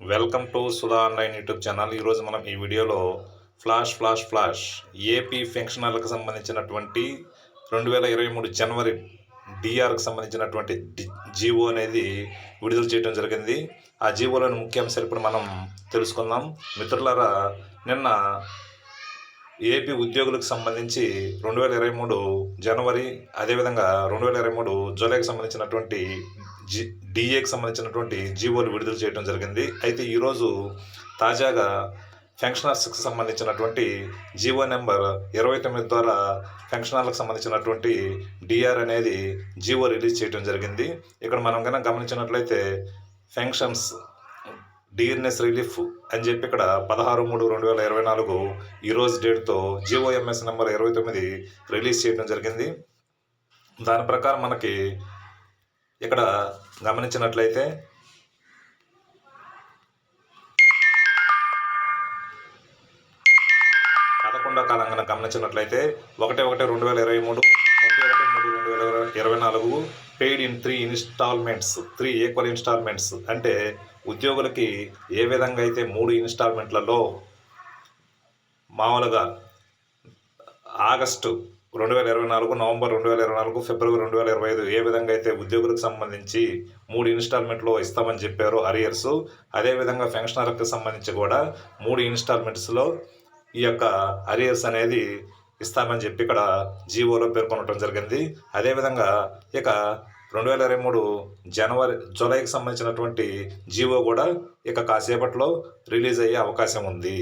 Welcome to Sudha online YouTube channel. ఈరోజు మనం ఈ వీడియోలో ఫ్లాష్ ఫ్లాష్ ఫ్లాష్ ఏపీ ఫంక్షనర్లకు సంబంధించినటువంటి రెండు వేల ఇరవై మూడు జనవరి డిఆర్కి సంబంధించినటువంటి జీవో అనేది విడుదల చేయడం జరిగింది. ఆ జీవోలోని ముఖ్యాంశాలు ఇప్పుడు మనం తెలుసుకుందాం. మిత్రులారా నిన్న ఏపీ ఉద్యోగులకు సంబంధించి రెండు వేల ఇరవై మూడు జనవరి అదేవిధంగా రెండు వేల ఇరవై మూడు జూలైకి సంబంధించినటువంటి జి డిఏకి సంబంధించినటువంటి జీవోలు విడుదల చేయడం జరిగింది. అయితే ఈరోజు తాజాగా ఫంక్షనర్స్కి సంబంధించినటువంటి జీవో నెంబర్ ఇరవై తొమ్మిది ద్వారా ఫెన్షనర్లకు సంబంధించినటువంటి డిఆర్ అనేది జీవో రిలీజ్ చేయడం జరిగింది. ఇక్కడ మనం కనుక గమనించినట్లయితే ఫెన్షన్స్ డిఎన్ఎస్ రిలీఫ్ అని చెప్పి ఇక్కడ పదహారు మూడు రెండు వేల ఇరవై నాలుగు ఈరోజు డేట్తో జిఓఎంఎస్ నెంబర్ ఇరవై తొమ్మిది రిలీజ్ చేయడం జరిగింది. దాని ప్రకారం మనకి ఇక్కడ గమనించినట్లయితే పదకొండో కాలం కనుక గమనించినట్లయితే ఒకటి ఒకటి రెండు వేల ఇరవై మూడు ముప్పై ఒకటి మూడు రెండు వేల ఇరవై- ఇరవై నాలుగు paid in three instalments three equal instalments అంటే ఉద్యోగులకి ఏ విధంగా అయితే మూడు ఇన్స్టాల్మెంట్లలో మామూలుగా ఆగస్టు రెండు వేల ఇరవై నాలుగు నవంబర్ రెండు వేల ఇరవై నాలుగు ఫిబ్రవరి రెండు వేల ఇరవై ఐదు ఏ విధంగా అయితే ఉద్యోగులకు సంబంధించి మూడు ఇన్స్టాల్మెంట్లో ఇస్తామని చెప్పారు అరియర్స్ అదేవిధంగా ఫెన్షనర్కి సంబంధించి కూడా మూడు ఇన్స్టాల్మెంట్స్లో ఈ యొక్క అరియర్స్ అనేది ఇస్తామని చెప్పి ఇక్కడ జీవోలో పేర్కొనడం జరిగింది. అదేవిధంగా ఇక రెండు వేల ఇరవై మూడు జనవరి జూలైకి సంబంధించినటువంటి జీవో కూడా ఇక కాసేపట్లో రిలీజ్ అయ్యే అవకాశం ఉంది.